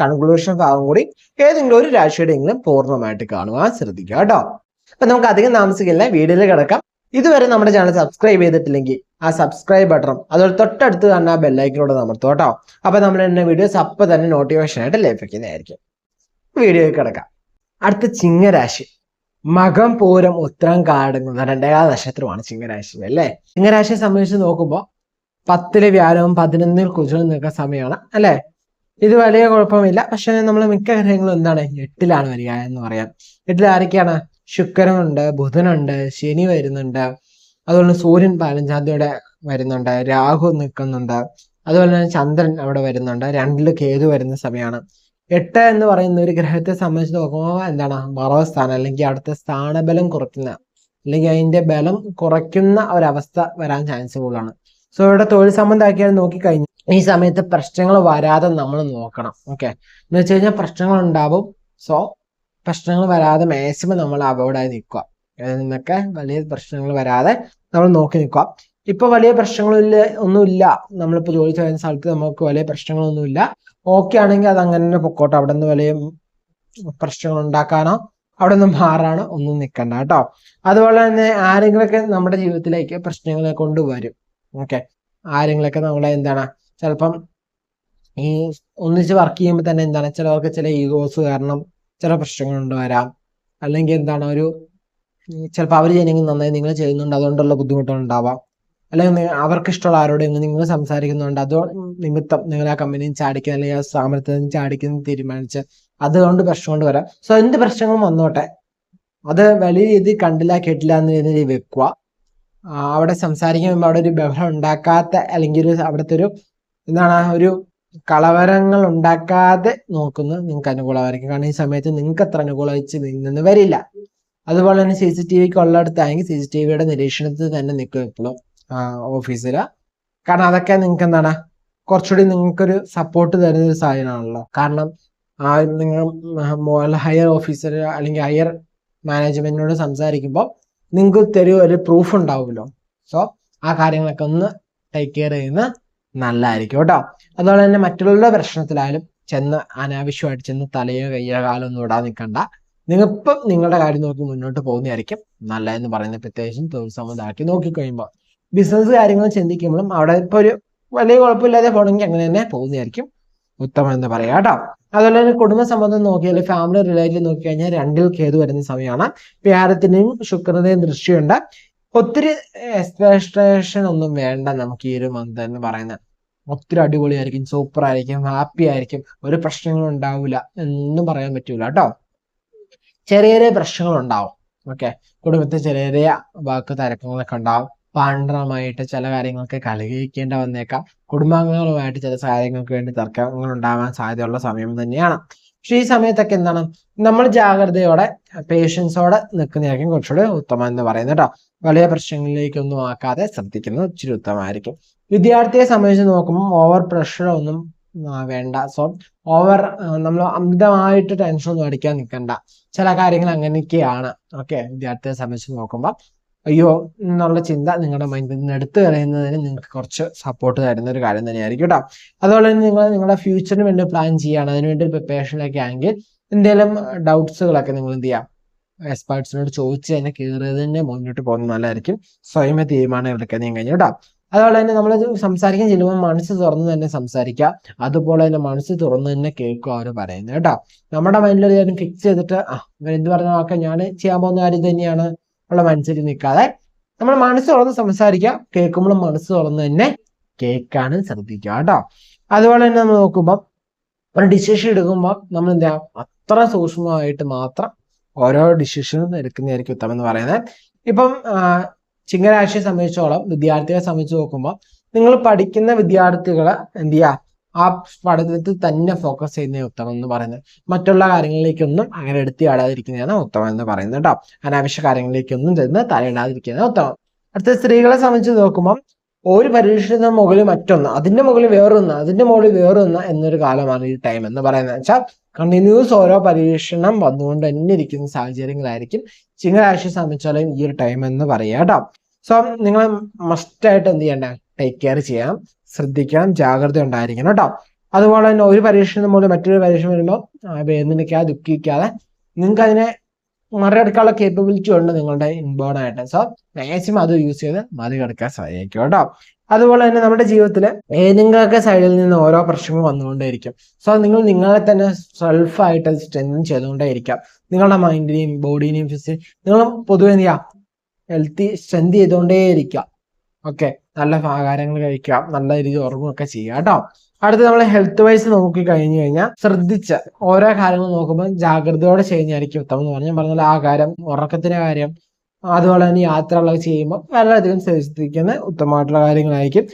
Conclusion ഭാഗം കൂടി ഏതെങ്കിലും ഒരു രാശിയുടെ എങ്കിലും പൂർണമായിട്ട് കാണുവാൻ ശ്രദ്ധിക്കുക കേട്ടോ. അപ്പൊ നമുക്ക് അധികം താമസിക്കില്ല. വീഡിയോയിൽ കിടക്കാം. ഇതുവരെ നമ്മുടെ ചാനൽ സബ്സ്ക്രൈബ് ചെയ്തിട്ടില്ലെങ്കിൽ ആ സബ്സ്ക്രൈബ് ബട്ടണും അതുപോലെ തൊട്ടടുത്ത് തന്നെ ആ ബെല്ലൈക്കിനോട് അമർത്തും കേട്ടോ. അപ്പൊ നമ്മൾ എന്നെ വീഡിയോസ് അപ്പൊ തന്നെ നോട്ടിഫിക്കേഷൻ ആയിട്ട് ലഭിക്കുന്നതായിരിക്കും വീഡിയോയിൽ കിടക്കാം. അടുത്ത ചിങ്ങരാശി. മകം പൂരം ഉത്തരം കാടുന്ന രണ്ടേകാല നക്ഷത്രമാണ് ചിങ്ങരാശി അല്ലേ? ചിങ്ങരാശിയെ സംബന്ധിച്ച് നോക്കുമ്പോൾ പത്തിലെ വ്യാഴവും പതിനൊന്നിൽ കുജവും നിൽക്കുന്ന സമയമാണ് അല്ലേ? ഇത് വലിയ കുഴപ്പമില്ല. പക്ഷെ നമ്മൾ മിക്ക ഗ്രഹങ്ങളും എന്താണ്? എട്ടിലാണ് വരിക എന്ന് പറയാം. എട്ടിൽ ആരൊക്കെയാണ്? ശുക്രനുണ്ട് ബുധനുണ്ട് ശനി വരുന്നുണ്ട്. അതുപോലെ സൂര്യൻ പതിനഞ്ചാം തീയതിയുടെ വരുന്നുണ്ട്. രാഹു നിൽക്കുന്നുണ്ട്. അതുപോലെ തന്നെ ചന്ദ്രൻ അവിടെ വരുന്നുണ്ട്. രണ്ടിൽ കേതു വരുന്ന സമയമാണ്. എട്ട് എന്ന് പറയുന്ന ഒരു ഗ്രഹത്തെ സംബന്ധിച്ച് നോക്കുമ്പോൾ എന്താണ്? മറവ് സ്ഥാനം. അല്ലെങ്കിൽ അവിടുത്തെ സ്ഥാനബലം കുറയ്ക്കുന്ന അല്ലെങ്കിൽ അതിന്റെ ബലം കുറയ്ക്കുന്ന ഒരവസ്ഥ വരാൻ ചാൻസ് കൂടുതലാണ്. സോ ഇവിടെ തൊഴിൽ സംബന്ധമാക്കിയാൽ നോക്കിക്കഴിഞ്ഞാൽ ഈ സമയത്ത് പ്രശ്നങ്ങൾ വരാതെ നമ്മൾ നോക്കണം. ഓക്കെ എന്ന് വെച്ച് കഴിഞ്ഞാൽ പ്രശ്നങ്ങൾ ഉണ്ടാവും. സോ പ്രശ്നങ്ങൾ വരാതെ മാക്സിമം നമ്മൾ അവോയ്ഡായി നിൽക്കുക. അതിൽ നിന്നൊക്കെ വലിയ പ്രശ്നങ്ങൾ വരാതെ നമ്മൾ നോക്കി നിൽക്കുക. ഇപ്പൊ വലിയ പ്രശ്നങ്ങളില്ല ഒന്നുമില്ല. നമ്മളിപ്പോൾ ജോലി ചെയ്യുന്ന സ്ഥലത്ത് നമുക്ക് വലിയ പ്രശ്നങ്ങളൊന്നുമില്ല. ഓക്കെ ആണെങ്കിൽ അത് അങ്ങനെ തന്നെ പൊക്കോട്ടെ. അവിടെ നിന്ന് വലിയ പ്രശ്നങ്ങൾ ഉണ്ടാക്കാനോ അവിടെ നിന്ന് മാറാനോ ഒന്നും നിൽക്കണ്ട കേട്ടോ. അതുപോലെ തന്നെ ആരെങ്കിലൊക്കെ നമ്മുടെ ജീവിതത്തിലേക്ക് പ്രശ്നങ്ങളെ കൊണ്ടുവരും. ഓക്കെ ആരെങ്കിലൊക്കെ നമ്മളെ എന്താണ് ചിലപ്പം ഈ ഒന്നിച്ച് വർക്ക് ചെയ്യുമ്പോൾ തന്നെ എന്താണ് ചിലവർക്ക് ചില ഈഗോസ് കാരണം ചില പ്രശ്നങ്ങൾ വരാം. അല്ലെങ്കിൽ എന്താണ് ഒരു ചിലപ്പോൾ അവർ ചെയ്യുന്നെങ്കിൽ നന്നായി നിങ്ങൾ ചെയ്യുന്നുണ്ട് അതുകൊണ്ടുള്ള ബുദ്ധിമുട്ടുകൾ ഉണ്ടാവാം അല്ലെങ്കിൽ അവർക്ക് ഇഷ്ടമുള്ള ആരോടെങ്കിലും നിങ്ങൾ സംസാരിക്കുന്നുണ്ട് അത് നിമിത്തം നിങ്ങൾ ആ കമ്പനിയിൽ ചാടിക്കുന്ന അല്ലെങ്കിൽ ആ സ്ഥാപനത്തിൽ നിന്ന് ചാടിക്കുന്ന തീരുമാനിച്ച് അതുകൊണ്ട് പ്രശ്നം കൊണ്ട് വരാം. സോ എന്ത് പ്രശ്നങ്ങളും വന്നോട്ടെ. അത് വലിയ രീതിയിൽ കണ്ടില്ല കേട്ടില്ല എന്ന രീതിയിൽ വെക്കുക. അവിടെ സംസാരിക്കുമ്പോൾ അവിടെ ഒരു ബഹളം ഉണ്ടാക്കാത്ത അല്ലെങ്കിൽ ഒരു അവിടുത്തെ ഒരു എന്താണ് ഒരു കളവരങ്ങൾ ഉണ്ടാക്കാതെ നോക്കുന്നത് നിങ്ങൾക്ക് അനുകൂലമായിരിക്കും. കാരണം ഈ സമയത്ത് നിങ്ങൾക്ക് അത്ര അനുകൂലിച്ച് നിന്ന് വരില്ല. അതുപോലെ തന്നെ സി സി ടി വിക്ക് ഉള്ളിടത്താണെങ്കിൽ സി സി ടി വിയുടെ നിരീക്ഷണത്തിൽ തന്നെ നിൽക്കും എപ്പോഴും ഓഫീസിൽ കാരണം അതൊക്കെ നിങ്ങൾക്ക് എന്താണ് കുറച്ചുകൂടി നിങ്ങൾക്കൊരു സപ്പോർട്ട് തരുന്ന ഒരു സാധനമാണല്ലോ. കാരണം നിങ്ങൾ ഹയർ ഓഫീസർ അല്ലെങ്കിൽ ഹയർ മാനേജ്മെന്റിനോട് സംസാരിക്കുമ്പോൾ നിങ്ങൾക്ക് തരൂ ഒരു പ്രൂഫ് ഉണ്ടാവുമല്ലോ. സോ ആ കാര്യങ്ങളൊക്കെ ഒന്ന് ടേക്ക് കെയർ ചെയ്യുന്ന നല്ലതായിരിക്കും കേട്ടോ. അതുപോലെ തന്നെ മറ്റുള്ളവരുടെ പ്രശ്നത്തിലായാലും ചെന്ന് അനാവശ്യമായിട്ട് ചെന്ന് തലയോ കയ്യോ കാലോ ഒന്നും ഇടാൻ നിൽക്കണ്ട. നിങ്ങളിപ്പം നിങ്ങളുടെ കാര്യം നോക്കി മുന്നോട്ട് പോകുന്നതായിരിക്കും നല്ലതെന്ന് പറയുന്നത്. പ്രത്യേകിച്ചും തൊഴിൽ സംബന്ധമാക്കി നോക്കിക്കഴിയുമ്പോൾ ബിസിനസ് കാര്യങ്ങൾ ചിന്തിക്കുമ്പോഴും അവിടെ ഇപ്പോൾ ഒരു വലിയ കുഴപ്പമില്ലാതെ പോകണമെങ്കിൽ അങ്ങനെ തന്നെ പോകുന്നതായിരിക്കും ഉത്തമം എന്ന് പറയാം കേട്ടോ. അതുപോലെ തന്നെ കുടുംബ സംബന്ധം നോക്കിയാൽ ഫാമിലി റിലേറ്റീവ് നോക്കിക്കഴിഞ്ഞാൽ രണ്ടിൽ കേതു വരുന്ന സമയമാണ്. വ്യാഴത്തിന്റെയും ശുക്രന്റെയും ദൃഷ്ടിയുണ്ട്. ഒത്തിരി എക്സ്പെക്ടേഷൻ ഒന്നും വേണ്ട നമുക്ക് ഈ ഒരു മന്ത് എന്ന് പറയുന്നത്. ഒത്തിരി അടിപൊളിയായിരിക്കും സൂപ്പർ ആയിരിക്കും ഹാപ്പി ആയിരിക്കും. ഒരു പ്രശ്നങ്ങളും ഉണ്ടാവില്ല എന്നും പറയാൻ പറ്റൂല കേട്ടോ. ചെറിയ ചെറിയ പ്രശ്നങ്ങൾ ഉണ്ടാവും ഓക്കെ കുടുംബത്തിൽ ചെറിയ ചെറിയ വാക്ക് തരക്കങ്ങളൊക്കെ ഉണ്ടാവും. പാണ്ഡ്രമായിട്ട് ചില കാര്യങ്ങൾക്ക് കളിക്കേണ്ട വന്നേക്കാം. കുടുംബാംഗങ്ങളുമായിട്ട് ചില കാര്യങ്ങൾക്ക് വേണ്ടി തർക്കങ്ങൾ ഉണ്ടാവാൻ സാധ്യതയുള്ള സമയം തന്നെയാണ്. പക്ഷെ ഈ സമയത്തൊക്കെ എന്താണ്? നമ്മൾ ജാഗ്രതയോടെ പേഷ്യൻസോടെ നിൽക്കുന്നതായിരിക്കും കുറച്ചുകൂടെ ഉത്തമം എന്ന് പറയുന്നത് കേട്ടോ. വലിയ പ്രശ്നങ്ങളിലേക്കൊന്നും ആക്കാതെ ശ്രദ്ധിക്കുന്നത് ഇച്ചിരി ഉത്തമമായിരിക്കും. വിദ്യാർത്ഥിയെ സംബന്ധിച്ച് നോക്കുമ്പോൾ ഓവർ പ്രഷർ ഒന്നും വേണ്ട. സോ ഓവർ നമ്മൾ അമിതമായിട്ട് ടെൻഷൻ ഒന്നും അടിക്കാൻ നിൽക്കണ്ട. ചില കാര്യങ്ങൾ അങ്ങനെയൊക്കെയാണ്. ഓക്കെ വിദ്യാർത്ഥിയെ സംബന്ധിച്ച് നോക്കുമ്പോൾ അയ്യോ എന്നുള്ള ചിന്ത നിങ്ങളുടെ മൈൻഡിൽ നിന്ന് എടുത്തു കളയുന്നതിന് നിങ്ങൾക്ക് കുറച്ച് സപ്പോർട്ട് തരുന്ന ഒരു കാര്യം തന്നെയായിരിക്കും കേട്ടോ അതുപോലെ തന്നെ നിങ്ങൾ നിങ്ങളുടെ ഫ്യൂച്ചറിന് വേണ്ടി പ്ലാൻ ചെയ്യുകയാണ് അതിനുവേണ്ടി പ്രിപ്പറേഷനിലൊക്കെ ആണെങ്കിൽ എന്തെങ്കിലും ഡൗട്ട്സുകളൊക്കെ നിങ്ങൾ എന്ത് ചെയ്യാം? എക്സ്പേർട്സിനോട് ചോദിച്ച് തന്നെ കയറിയതിനെ മുന്നോട്ട് പോകുന്നത് നല്ലതായിരിക്കും. സ്വയമേ തീരുമാനം എടുക്കാൻ ഞാൻ കഴിഞ്ഞു കേട്ടോ അതുപോലെ തന്നെ നമ്മൾ സംസാരിക്കാൻ ചെല്ലുമ്പോൾ മനസ്സ് തുറന്ന് തന്നെ സംസാരിക്കുക. അതുപോലെ തന്നെ മനസ്സ് തുറന്ന് തന്നെ കേൾക്കുക അവർ പറയുന്നത് കേട്ടോ നമ്മുടെ മൈൻഡിൽ ഒരു കാര്യം ഫിക്സ് ചെയ്തിട്ട് ആ ഇവർ എന്ത് പറഞ്ഞ ഞാൻ ചെയ്യാൻ പോകുന്ന കാര്യം തന്നെയാണ്. ഉള്ള മനസ്സിൽ നിൽക്കാതെ നമ്മൾ മനസ്സ് തുറന്ന് സംസാരിക്കുക കേൾക്കുമ്പോൾ മനസ്സ് തുറന്ന് തന്നെ കേൾക്കാനും ശ്രദ്ധിക്കുക കേട്ടോ. അതുപോലെ തന്നെ നമ്മൾ നോക്കുമ്പോൾ ഒരു ഡിസിഷൻ എടുക്കുമ്പോൾ നമ്മൾ എന്താ അത്ര സൂക്ഷ്മമായിട്ട് മാത്രം ഓരോ ഡിസിഷനും എടുക്കുന്നതായിരിക്കും ഉത്തമം എന്ന് പറയുന്നത്. ഇപ്പം ചിങ്ങരാശിയെ സംബന്ധിച്ചോളം വിദ്യാർത്ഥികളെ സംബന്ധിച്ച് നോക്കുമ്പോൾ നിങ്ങൾ പഠിക്കുന്ന വിദ്യാർത്ഥികളെ എന്ത് ചെയ്യുക ആ പഠനത്തിൽ തന്നെ ഫോക്കസ് ചെയ്യുന്ന ഉത്തമം എന്ന് പറയുന്നത്. മറ്റുള്ള കാര്യങ്ങളിലേക്കൊന്നും അങ്ങനെ എടുത്തി ആടാതിരിക്കുന്നതാണ് ഉത്തമം എന്ന് പറയുന്നത് കേട്ടോ. അനാവശ്യ കാര്യങ്ങളിലേക്കൊന്നും ചെന്ന് തലയിടാതിരിക്കുന്നതാണ് ഉത്തമം. അടുത്ത സ്ത്രീകളെ സംബന്ധിച്ച് നോക്കുമ്പോൾ ഒരു പരീക്ഷയുടെ മുകളിൽ മറ്റൊന്ന് അതിന്റെ മുകളിൽ വേറൊന്ന് അതിന്റെ മുകളിൽ വേറൊന്ന് എന്നൊരു കാലമാണ് ഈ ടൈം എന്ന് പറയുന്നത്. വെച്ചാൽ കണ്ടിന്യൂസ് ഓരോ പരീക്ഷണം വന്നുകൊണ്ട് തന്നെ ഇരിക്കുന്ന സാഹചര്യങ്ങളായിരിക്കും ചിങ്ങരാശിയെ സംബന്ധിച്ചാലും ഈ ഒരു ടൈം എന്ന് പറയാം കേട്ടോ. സോ നിങ്ങൾ മസ്റ്റായിട്ട് എന്ത് ചെയ്യണ്ട? ടേക്ക് കെയർ ചെയ്യാം. ശ്രദ്ധിക്കണം ജാഗ്രത ഉണ്ടായിരിക്കണം കേട്ടോ. അതുപോലെ തന്നെ ഒരു പരീക്ഷ മുകളിൽ മറ്റൊരു പരീക്ഷ വരുമ്പോൾ വേദനിക്കാതെ ദുഃഖിക്കാതെ നിങ്ങൾക്ക് അതിനെ മറികടക്കാനുള്ള കേപ്പബിലിറ്റി ഉണ്ട് നിങ്ങളുടെ ഇൻബോൺ ആയിട്ട്. സോ മാക്സിമം അത് യൂസ് ചെയ്ത് മറികടക്കാൻ സഹായിക്കും കേട്ടോ. അതുപോലെ തന്നെ നമ്മുടെ ജീവിതത്തിൽ ഏതെങ്കിലുമൊക്കെ സൈഡിൽ നിന്ന് ഓരോ പ്രശ്നങ്ങൾ വന്നുകൊണ്ടേയിരിക്കും. സോ നിങ്ങൾ നിങ്ങളെ തന്നെ സെൽഫായിട്ട് സ്ട്രെങ്തൻ ചെയ്തുകൊണ്ടേയിരിക്കാം. നിങ്ങളുടെ മൈൻഡിനെയും ബോഡിനെയും ഫിസിനെയും നിങ്ങൾ പൊതുവെ എന്ത് ചെയ്യാം ഹെൽത്തി സ്ട്രെങ്ത് ചെയ്തുകൊണ്ടേയിരിക്കുക. ഓക്കെ നല്ല ആഹാരങ്ങൾ കഴിക്കുക നല്ല രീതിയിൽ ഉറങ്ങുകയൊക്കെ ചെയ്യുക കേട്ടോ. അടുത്ത് നമ്മൾ ഹെൽത്ത് വൈസ് നോക്കി കഴിഞ്ഞു കഴിഞ്ഞാൽ ശ്രദ്ധിച്ച് ഓരോ കാര്യങ്ങൾ നോക്കുമ്പോൾ ജാഗ്രതയോടെ ചെയ്യുന്നതായിരിക്കും ഉത്തമം എന്ന് പറഞ്ഞാൽ പറഞ്ഞാൽ ആഹാരം ഉറക്കത്തിന്റെ കാര്യം അതുപോലെ തന്നെ യാത്രകളൊക്കെ ചെയ്യുമ്പോൾ വളരെയധികം ശ്രദ്ധിക്കുന്ന ഉത്തമമായിട്ടുള്ള കാര്യങ്ങളായിരിക്കും.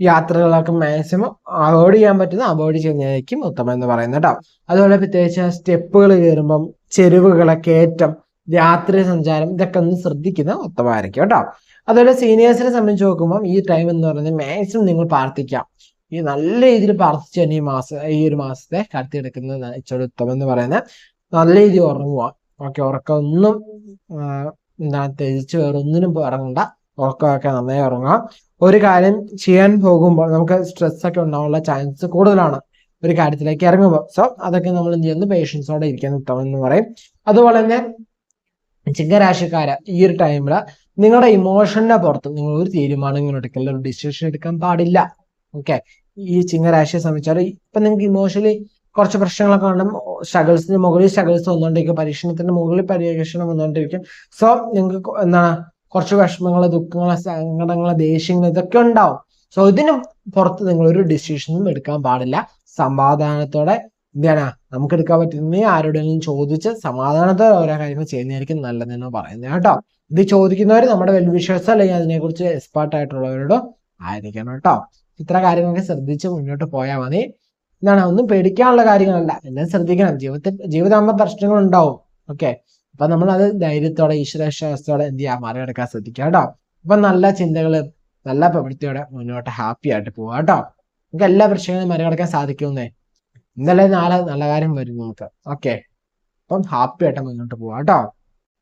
യാത്രകളൊക്കെ മാക്സിമം അവോയ്ഡ് ചെയ്യാൻ പറ്റുന്ന അവോയ്ഡ് ചെയ്യുന്നതായിരിക്കും ഉത്തമം എന്ന് പറയുന്നത് കേട്ടോ. അതുപോലെ പ്രത്യേകിച്ച് സ്റ്റെപ്പുകൾ കയറുമ്പം ചെരുവുകളെ കയറ്റം രാത്രി സഞ്ചാരം ഇതൊക്കെ ഒന്ന് ശ്രദ്ധിക്കുന്ന ഉത്തമമായിരിക്കും കേട്ടോ. അതുപോലെ സീനിയേഴ്സിനെ സംബന്ധിച്ച് നോക്കുമ്പോൾ ഈ ടൈം എന്ന് പറയുന്നത് മാക്സിമം നിങ്ങൾ പ്രാർത്ഥിക്കാം. ഈ നല്ല രീതിയിൽ പ്രാർത്ഥിച്ച് തന്നെ ഈ മാസം ഈ ഒരു മാസത്തെ കടത്തിയെടുക്കുന്നത് ഇച്ചിരി ഉത്തമം എന്ന് പറയുന്നത്. നല്ല രീതിയിൽ ഉറങ്ങുക. ഓക്കെ ഉറക്കം ഒന്നും എന്താണ് തെജിച്ച് വേറെ ഒന്നിനും ഇറങ്ങണ്ട. ഉറക്കമൊക്കെ നന്നായി ഉറങ്ങുക. ഒരു കാര്യം ചെയ്യാൻ പോകുമ്പോൾ നമുക്ക് സ്ട്രെസ് ഒക്കെ ഉണ്ടാവാനുള്ള ചാൻസ് കൂടുതലാണ് ഒരു കാര്യത്തിലേക്ക് ഇറങ്ങുമ്പോൾ. സോ അതൊക്കെ നമ്മൾ എന്ത് ചെയ്യുന്നു? പേഷ്യൻസോടെ ഇരിക്കാൻ ഉത്തമം എന്ന് പറയും. അതുപോലെ തന്നെ ചിങ്ങരാശിക്കാര് ഈ ഒരു ടൈമിൽ നിങ്ങളുടെ ഇമോഷനെ പുറത്ത് നിങ്ങൾ ഒരു തീരുമാനം ഇങ്ങനെ എടുക്കില്ല ഒരു ഡിസിഷൻ എടുക്കാൻ പാടില്ല. ഓക്കെ ഈ ചിങ്ങരാശിയെ സംബന്ധിച്ചാൽ ഇപ്പൊ നിങ്ങൾക്ക് ഇമോഷണലി കുറച്ച് പ്രശ്നങ്ങളൊക്കെ ഉണ്ട് സ്ട്രഗിൾസിന് മുകളിൽ സ്ട്രഗിൾസ് വന്നുകൊണ്ടിരിക്കും പരീക്ഷണത്തിന്റെ മുകളിൽ പരീക്ഷണം വന്നുകൊണ്ടിരിക്കും സോ നിങ്ങൾക്ക് എന്താണ്? കുറച്ച് വിഷമങ്ങൾ ദുഃഖങ്ങൾ സങ്കടങ്ങൾ ദേഷ്യങ്ങൾ ഇതൊക്കെ ഉണ്ടാവും. സോ ഇതിനും പുറത്ത് നിങ്ങൾ ഒരു ഡിസിഷനും എടുക്കാൻ പാടില്ല. സമാധാനത്തോടെ എന്താണ് നമുക്ക് എടുക്കാൻ പറ്റുന്ന ആരോടെങ്കിലും ചോദിച്ച് സമാധാനത്തോടെ ഓരോ കാര്യങ്ങൾ ചെയ്യുന്നതായിരിക്കും നല്ലതെന്ന് പറയുന്നത് കേട്ടോ. ഇത് ചോദിക്കുന്നവർ നമ്മുടെ വെൽവിഷേഴ്സ് അല്ലെങ്കിൽ അതിനെക്കുറിച്ച് എക്സ്പേർട്ട് ആയിട്ടുള്ളവരോട് ആയിരിക്കണം കേട്ടോ. ഇത്ര കാര്യങ്ങളൊക്കെ ശ്രദ്ധിച്ച് മുന്നോട്ട് പോയാൽ മതി. എന്താണ് ഒന്നും പേടിക്കാനുള്ള കാര്യങ്ങളല്ല. എല്ലാം ശ്രദ്ധിക്കണം. ജീവിതത്തിൽ ജീവിതമാകുമ്പോൾ പ്രശ്നങ്ങൾ ഉണ്ടാവും. ഓക്കെ? അപ്പൊ നമ്മൾ അത് ധൈര്യത്തോടെ ഈശ്വരവിശ്വാസത്തോടെ എന്ത് ചെയ്യാം? മറികടക്കാൻ ശ്രദ്ധിക്കുക കേട്ടോ. അപ്പൊ നല്ല ചിന്തകൾ നല്ല പ്രവൃത്തിയോടെ മുന്നോട്ട് ഹാപ്പി ആയിട്ട് പോവാ കേട്ടോ. നമുക്ക് എല്ലാ പ്രശ്നങ്ങളും മറികടക്കാൻ സാധിക്കുന്നേ ഇന്നലെ നാളെ നല്ല കാര്യം വരും നമുക്ക്. ഓക്കെ അപ്പം ഹാപ്പി ആയിട്ട് മുന്നോട്ട് പോവാം കേട്ടോ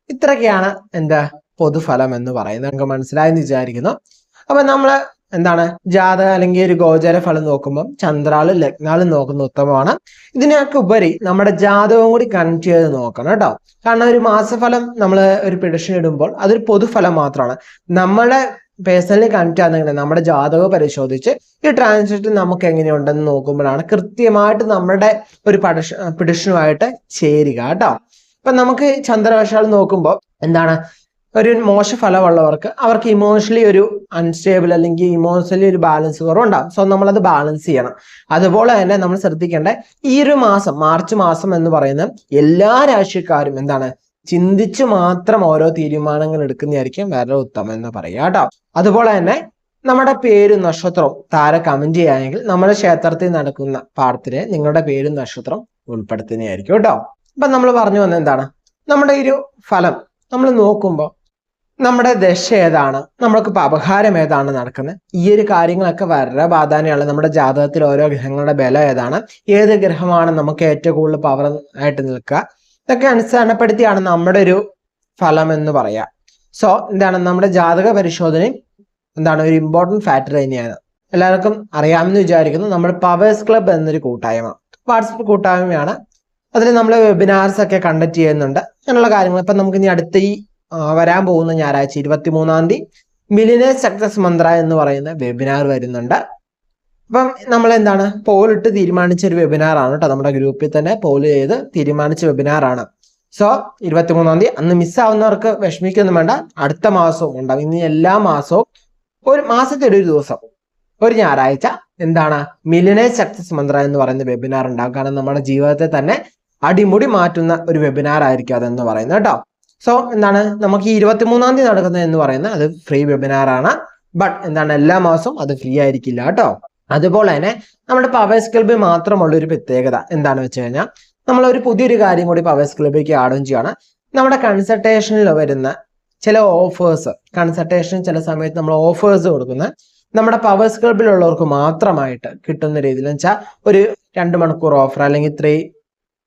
ഇത്രയൊക്കെയാണ് എന്താ പൊതുഫലം എന്ന് പറയുന്നത്. നമുക്ക് മനസ്സിലായെന്ന് വിചാരിക്കുന്നു. അപ്പൊ നമ്മൾ എന്താണ്? ജാതക അല്ലെങ്കിൽ ഒരു ഗോചര ഫലം നോക്കുമ്പോൾ ചന്ദ്രാളും ലഗ്നാളും നോക്കുന്ന ഉത്തമമാണ്. ഇതിനൊക്കെ ഉപരി നമ്മുടെ ജാതകവും കൂടി കണക്ട് ചെയ്ത് നോക്കണം കേട്ടോ കാരണം ഒരു മാസഫലം നമ്മൾ ഒരു പ്രഡിക്ഷൻ ഇടുമ്പോൾ അതൊരു പൊതുഫലം മാത്രമാണ്. നമ്മളെ പേഴ്സണലി കണക്ട് ആകുന്നെങ്കിൽ നമ്മുടെ ജാതകം പരിശോധിച്ച് ഈ ട്രാൻസിറ്റ് നമുക്ക് എങ്ങനെയുണ്ടെന്ന് നോക്കുമ്പോഴാണ് കൃത്യമായിട്ട് നമ്മുടെ ഒരു പഠിഷ പിടിഷനുമായിട്ട് ചേരുക കേട്ടോ. ഇപ്പൊ നമുക്ക് ചന്ദ്രവശാൽ നോക്കുമ്പോൾ എന്താണ്? ഒരു മോശ ഫലമുള്ളവർക്ക് അവർക്ക് ഇമോഷണലി ഒരു അൺസ്റ്റേബിൾ അല്ലെങ്കിൽ ഇമോഷണലി ഒരു ബാലൻസ് കുറവുണ്ടാകും സോ നമ്മളത് ബാലൻസ് ചെയ്യണം. അതുപോലെ തന്നെ നമ്മൾ ശ്രദ്ധിക്കേണ്ട ഈ ഒരു മാസം മാർച്ച് മാസം എന്ന് പറയുന്ന എല്ലാ രാശിക്കാരും എന്താണ്? ചിന്തിച്ച് മാത്രം ഓരോ തീരുമാനങ്ങൾ എടുക്കുന്നതായിരിക്കും വളരെ ഉത്തമം എന്ന് പറയുക കേട്ടോ. അതുപോലെ തന്നെ നമ്മുടെ പേരും നക്ഷത്രവും താര കമന്റ് ചെയ്യുകയാണെങ്കിൽ നമ്മുടെ ക്ഷേത്രത്തിൽ നടക്കുന്ന പാഠത്തിൽ നിങ്ങളുടെ പേരും നക്ഷത്രം ഉൾപ്പെടുത്തുന്നതായിരിക്കും കേട്ടോ. അപ്പൊ നമ്മൾ പറഞ്ഞു വന്ന എന്താണ്? നമ്മുടെ ഒരു ഫലം. നമ്മൾ നോക്കുമ്പോൾ നമ്മുടെ ദശ ഏതാണ്? നമ്മൾക്ക് ഇപ്പൊ അപഹാരം ഏതാണ് നടക്കുന്നത്? ഈ ഒരു കാര്യങ്ങളൊക്കെ വളരെ പ്രാധാന്യമാണ് നമ്മുടെ ജാതകത്തിൽ ഓരോ ഗ്രഹങ്ങളുടെ ബലം ഏതാണ്? ഏത് ഗ്രഹമാണ് നമുക്ക് ഏറ്റവും കൂടുതൽ പവർ ആയിട്ട് നിൽക്കുക? ഇതൊക്കെ അടിസ്ഥാനപ്പെടുത്തിയാണ് നമ്മുടെ ഒരു ഫലം എന്ന് പറയാ. സോ എന്താണ് നമ്മുടെ ജാതക പരിശോധനയും എന്താണ് ഒരു ഇമ്പോർട്ടന്റ് ഫാക്ടർ തന്നെയാണ്. എല്ലാവർക്കും അറിയാമെന്ന് വിചാരിക്കുന്നു. നമ്മുടെ പവേഴ്സ് ക്ലബ്ബ് എന്നൊരു കൂട്ടായ്മ. വാട്സപ്പ് കൂട്ടായ്മയാണ്. അതിൽ നമ്മൾ വെബിനാർസ് ഒക്കെ കണ്ടക്ട് ചെയ്യുന്നുണ്ട്. അങ്ങനെയുള്ള കാര്യങ്ങൾ. ഇപ്പം നമുക്ക് ഇനി അടുത്ത ഈ വരാൻ പോകുന്ന ഞായറാഴ്ച ഇരുപത്തി മൂന്നാം തീയതി മിലിനേഴ്സ് സക്സസ് മന്ത്ര എന്ന് പറയുന്ന വെബിനാർ വരുന്നുണ്ട്. അപ്പം നമ്മൾ എന്താണ് പോലിട്ട് തീരുമാനിച്ച ഒരു വെബിനാർ ആണ് കേട്ടോ നമ്മുടെ ഗ്രൂപ്പിൽ തന്നെ പോൾ ചെയ്ത് തീരുമാനിച്ച വെബിനാർ ആണ്. സോ ഇരുപത്തിമൂന്നാം തീയതി അന്ന് മിസ്സാവുന്നവർക്ക് വിഷമിക്കൊന്നും വേണ്ട. അടുത്ത മാസവും ഉണ്ടാവും. ഇനി എല്ലാ മാസവും ഒരു മാസത്തെ ഒരു ദിവസം ഒരു ഞായറാഴ്ച എന്താണ്? മിലിനെ സക്സസ് മന്ത്ര എന്ന് പറയുന്ന വെബിനാർ ഉണ്ടാവും കാരണം നമ്മുടെ ജീവിതത്തെ തന്നെ അടിമുടി മാറ്റുന്ന ഒരു വെബിനാർ ആയിരിക്കും അതെന്ന് പറയുന്നത് കേട്ടോ സോ എന്താണ്? നമുക്ക് ഈ ഇരുപത്തിമൂന്നാം തീയതി നടക്കുന്നത് എന്ന് പറയുന്നത് അത് ഫ്രീ വെബിനാർ ആണ്. ബട്ട് എന്താണ്? എല്ലാ മാസവും അത് ഫ്രീ ആയിരിക്കില്ല കേട്ടോ അതുപോലെ തന്നെ നമ്മുടെ പവേഴ്സ് ക്ലബിൽ മാത്രമുള്ള ഒരു പ്രത്യേകത എന്താണെന്ന് വെച്ച് കഴിഞ്ഞാൽ നമ്മൾ ഒരു പുതിയൊരു കാര്യം കൂടി പവേഴ്സ് ക്ലബിലേക്ക് ആഡും ചെയ്യാണ്. നമ്മുടെ കൺസൾട്ടേഷനിൽ വരുന്ന ചില ഓഫേഴ്സ് കൺസൾട്ടേഷൻ ചില സമയത്ത് നമ്മൾ ഓഫേഴ്സ് കൊടുക്കുന്ന നമ്മുടെ പവേഴ്സ് ക്ലബിലുള്ളവർക്ക് മാത്രമായിട്ട് കിട്ടുന്ന രീതിയിൽ വെച്ചാൽ ഒരു രണ്ട് മണിക്കൂർ ഓഫർ അല്ലെങ്കിൽ ത്രീ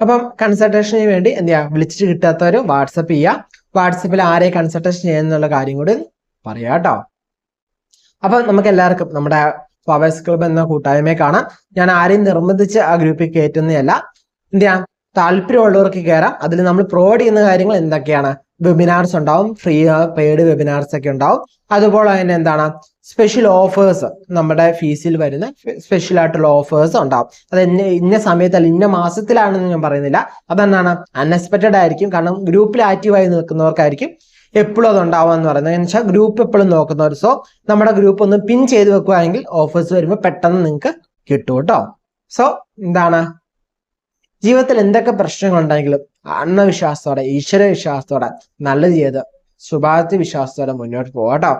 അപ്പം കൺസൾട്ടേഷന് വേണ്ടി എന്ത് ചെയ്യാം? വിളിച്ചിട്ട് കിട്ടാത്തവർ വാട്സപ്പ് ചെയ്യുക വാട്സപ്പിൽ ആരെ കൺസൾട്ടേഷൻ ചെയ്യുന്നുള്ള കാര്യം കൂടി പറയാം കേട്ടോ അപ്പം നമുക്ക് എല്ലാവർക്കും നമ്മുടെ പവേഴ്സ് ക്ലബ് എന്ന കൂട്ടായ്മയെ കാണാം. ഞാൻ ആരെയും നിർബന്ധിച്ച് ആ ഗ്രൂപ്പിൽ കയറ്റുന്നതല്ല എന്ത് ചെയ്യാം? താല്പര്യമുള്ളവർക്ക് കയറാം അതിൽ നമ്മൾ പ്രൊവൈഡ് ചെയ്യുന്ന കാര്യങ്ങൾ എന്തൊക്കെയാണ്? വെബിനാർസ് ഉണ്ടാവും. ഫ്രീ പെയ്ഡ് വെബിനാർസ് ഒക്കെ ഉണ്ടാവും. അതുപോലെ തന്നെ എന്താണ്? സ്പെഷ്യൽ ഓഫേഴ്സ് നമ്മുടെ ഫീസിൽ വരുന്ന സ്പെഷ്യൽ ആയിട്ടുള്ള ഓഫേഴ്സ് ഉണ്ടാവും. അത് ഇന്ന ഇന്ന സമയത്തല്ല ഇന്ന മാസത്തിലാണെന്ന് ഞാൻ പറയുന്നില്ല. അതെന്താണ്? അൺഎക്സ്പെക്റ്റഡ് ആയിരിക്കും. കാരണം ഗ്രൂപ്പിൽ ആക്റ്റീവായി നിൽക്കുന്നവർക്കായിരിക്കും എപ്പോഴും അത് ഉണ്ടാവുക എന്ന് പറയുന്നത്. എന്ന് വെച്ചാൽ ഗ്രൂപ്പ് എപ്പോഴും നോക്കുന്നവർ. സോ നമ്മുടെ ഗ്രൂപ്പ് ഒന്ന് പിൻ ചെയ്ത് വെക്കുകയാണെങ്കിൽ ഓഫേഴ്സ് വരുമ്പോൾ പെട്ടെന്ന് നിങ്ങൾക്ക് കിട്ടും കേട്ടോ. സോ എന്താണ്? ജീവിതത്തിൽ എന്തൊക്കെ പ്രശ്നങ്ങളുണ്ടെങ്കിലും ആത്മവിശ്വാസത്തോടെ ഈശ്വര വിശ്വാസത്തോടെ നല്ലത് ചെയ്ത് ശുഭാപ്തി വിശ്വാസത്തോടെ മുന്നോട്ട് പോകാം കേട്ടോ